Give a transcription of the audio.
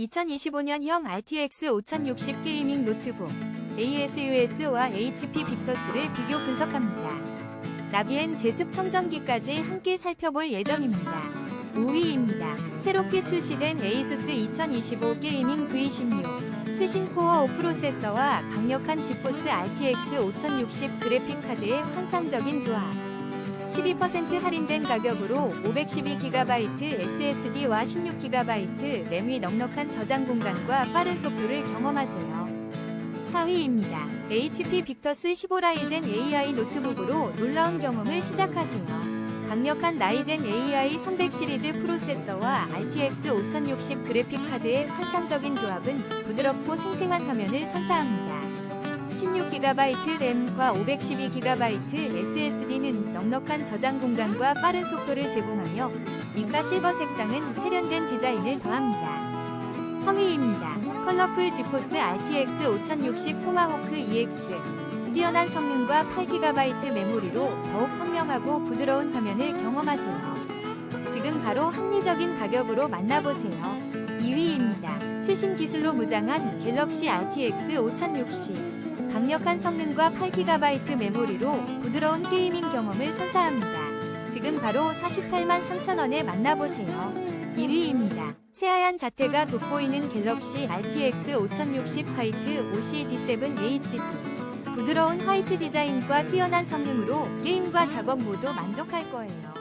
2025년형 RTX 5060 게이밍 노트북 ASUS와 HP 빅터스를 비교 분석합니다. 나비엔 제습 청정기까지 함께 살펴볼 예정입니다. 5위입니다. 새롭게 출시된 ASUS 2025 게이밍 V16 최신 코어 5 프로세서와 강력한 지포스 RTX 5060 그래픽 카드의 환상적인 조합 12% 할인된 가격으로 512GB SSD와 16GB 램이 넉넉한 저장 공간과 빠른 속도를 경험하세요. 4위입니다. HP 빅터스 15 라이젠 AI 노트북으로 놀라운 경험을 시작하세요. 강력한 라이젠 AI 300 시리즈 프로세서와 RTX 5060 그래픽카드의 환상적인 조합은 부드럽고 생생한 화면을 선사합니다. 16GB 램과 512GB SSD는 넉넉한 저장 공간과 빠른 속도를 제공하며 미카 실버 색상은 세련된 디자인을 더합니다. 3위입니다. 컬러풀 지포스 RTX 5060 토마호크 EX 뛰어난 성능과 8GB 메모리로 더욱 선명하고 부드러운 화면을 경험하세요. 지금 바로 합리적인 가격으로 만나보세요. 2위입니다. 최신 기술로 무장한 갤럭시 RTX 5060 강력한 성능과 8GB 메모리로 부드러운 게이밍 경험을 선사합니다. 지금 바로 48만 3천원에 만나보세요. 1위입니다. 새하얀 자태가 돋보이는 갤럭시 RTX 5060 화이트 OCD7HG 부드러운 화이트 디자인과 뛰어난 성능으로 게임과 작업 모두 만족할 거예요.